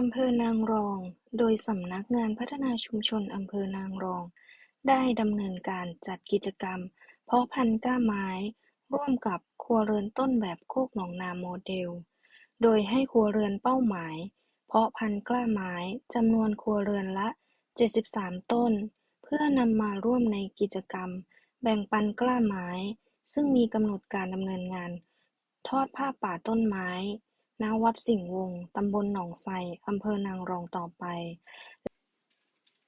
อำเภอนางรอง โดยสำนักงานพัฒนาชุมชนอำเภอนางรอง ได้ดำเนินการจัดกิจกรรม เพาะพันธุ์กล้าไม้ ร่วมกับครัวเรือนต้นแบบโคกหนองนาโมเดล โดยให้ครัวเรือนเป้าหมาย เพาะพันธุ์กล้าไม้จำนวนครัวเรือนละ 73 ต้น เพื่อนำมาร่วมในกิจกรรม แบ่งปันกล้าไม้ ซึ่งมีกำหนดการดำเนินงาน ทอดผ้าป่าต้นไม้ ณ วัดสิงห์วงศ์ ตำบลหนองไทร อำเภอนางรองต่อไป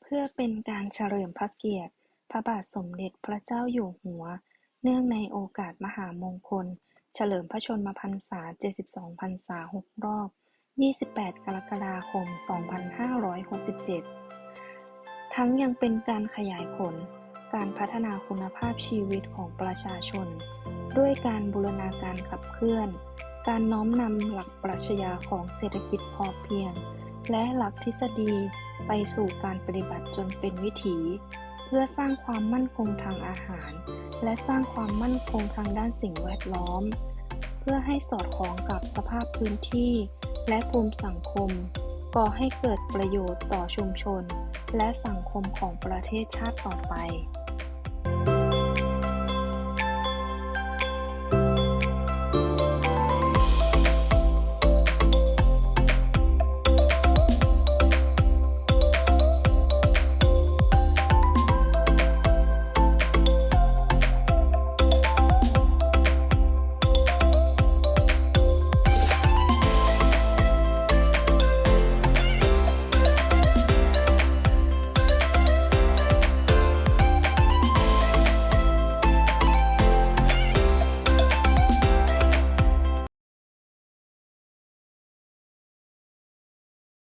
เพื่อเป็นการเฉลิมพระเกียรติพระบาทสมเด็จพระเจ้าอยู่หัว เนื่องในโอกาสมหามงคล เฉลิมพระชนมพรรษา 72 พรรษา 6 รอบ 28 กรกฎาคม 2567 ทั้งยังเป็นการขยายผลการพัฒนาคุณภาพชีวิตของประชาชน ด้วยการบูรณาการขับเคลื่อน การน้อมนำหลักปรัชญาของเศรษฐกิจพอเพียง และหลักทฤษฎีไปสู่การปฏิบัติจนเป็นวิถี เพื่อสร้างความมั่นคงทางอาหาร และสร้างความมั่นคงทางด้านสิ่งแวดล้อม เพื่อให้สอดคล้องกับสภาพพื้นที่ และภูมิสังคม ก่อให้เกิดประโยชน์ต่อชุมชน และสังคมของประเทศชาติต่อไป